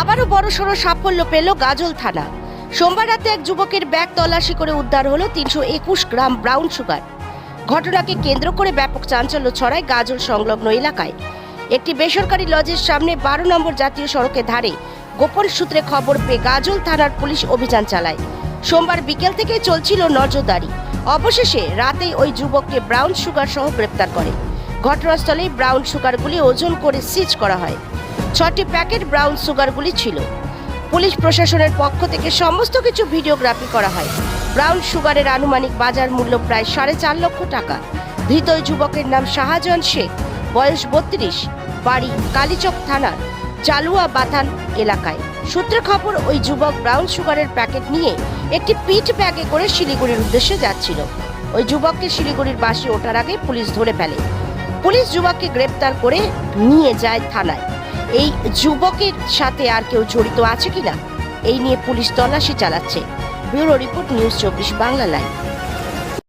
আবারও বড়সড় সাফল্য পেল গাজল থানা। সোমবার রাতে এক যুবকের ব্যাগ তল্লাশি করে উদ্ধার হলো তিনশো একুশ গ্রাম ব্রাউন সুগার। ঘটনাকে কেন্দ্র করে ব্যাপক চাঞ্চল্য ছড়ায় গাজল সংলগ্ন এলাকায়। একটি বেসরকারি লজের সামনে বারো নম্বর জাতীয় সড়কের ধারে গোপন সূত্রে খবর পেয়ে গাজল থানার পুলিশ অভিযান চালায়। সোমবার বিকেল থেকে চলছিল নজরদারি। অবশেষে রাতেই ওই যুবককে ব্রাউন সুগার সহ গ্রেপ্তার করে। ঘটনাস্থলেই ব্রাউন সুগারগুলি ওজন করে সিজ করা হয়। ছটি প্যাকেট ব্রাউন সুগারগুলি ছিল। পুলিশ প্রশাসনের পক্ষ থেকে সমস্ত কিছু ভিডিওগ্রাফি করা হয়। ব্রাউন সুগারের আনুমানিক বাজার মূল্য প্রায় সাড়ে চার লক্ষ টাকা। ধৃত যুবকের নাম শাহজাহান শেখ, বয়স বত্রিশ, বাড়ি কালীচক থানার চালুয়া বাথান এলাকায়। সূত্রে খবর, ওই যুবক ব্রাউন সুগারের প্যাকেট নিয়ে একটি পিঠ ব্যাগে করে শিলিগুড়ির উদ্দেশ্যে যাচ্ছিল। ওই যুবককে শিলিগুড়ির বাসে ওঠার আগে পুলিশ ধরে ফেলে। পুলিশ যুবককে গ্রেপ্তার করে নিয়ে যায় থানায়। এই যুবকের সাথে আর কেউ জড়িত আছে কিনা? এই নিয়ে পুলিশ তল্লাশি চালাচ্ছে। ব্যুরো রিপোর্ট নিউজ চব্বিশ বাংলা লাইভ।